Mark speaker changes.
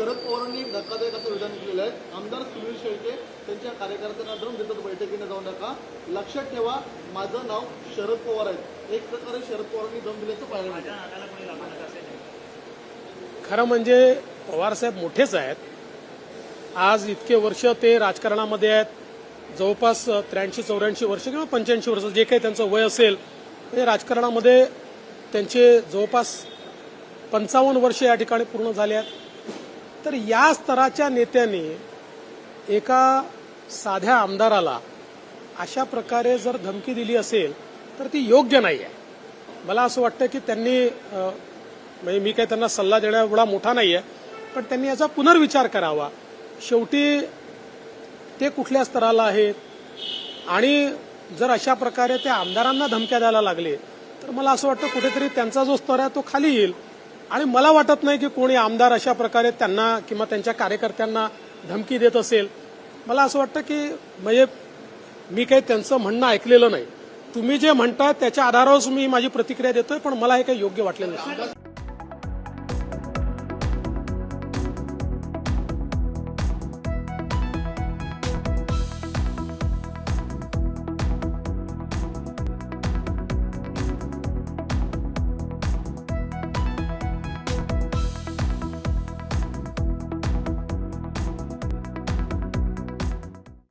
Speaker 1: शरद पवारांनी धक्कादायक असं विधान केलेलं आहे. आमदार सुनील शेळके त्यांच्या कार्यकर्त्यांना दम देतात बैठकीने जाऊ नका. लक्षात ठेवा माझं नाव शरद पवार आहे. एक प्रकारे शरद पवारांनी दम दिल्याचं पाहायला
Speaker 2: खरं म्हणजे पवारसाहेब मोठेच आहेत. आज इतके वर्ष ते राजकारणामध्ये आहेत. जवळपास त्र्याऐंशी चौऱ्याऐंशी वर्ष किंवा पंच्याऐंशी वर्ष जे काही त्यांचं वय असेल ते राजकारणामध्ये त्यांचे जवळपास पंचावन्न वर्ष या ठिकाणी पूर्ण झाले आहेत. तर या स्तराच्या नेत्याने एका साध्या आमदाराला अशा प्रकारे जर धमकी दिली असेल तर ती योग्य नाही आहे मला असं वाटतं की त्यांनी म्हणजे मी काही त्यांना सल्ला देण्या एवढा मोठा नाही आहे पण त्यांनी याचा पुनर्विचार करावा. शेवटी ते कुठल्या स्तराला आहेत? आणि जर अशा प्रकारे ते आमदारांना धमक्या द्यायला लागले तर मला असं वाटतं कुठेतरी त्यांचा जो स्तर आहे तो खाली येईल. आणि मला वाटत नाही की कोणी आमदार अशा प्रकारे त्यांना किंवा त्यांच्या कार्यकर्त्यांना धमकी देत असेल. मला असं वाटतं की म्हणजे मी काही त्यांचं म्हणणं ऐकलेलं नाही. तुम्ही जे म्हणताय त्याच्या आधारावरच मी माझी प्रतिक्रिया देतोय पण मला हे काही योग्य वाटलेलं नाही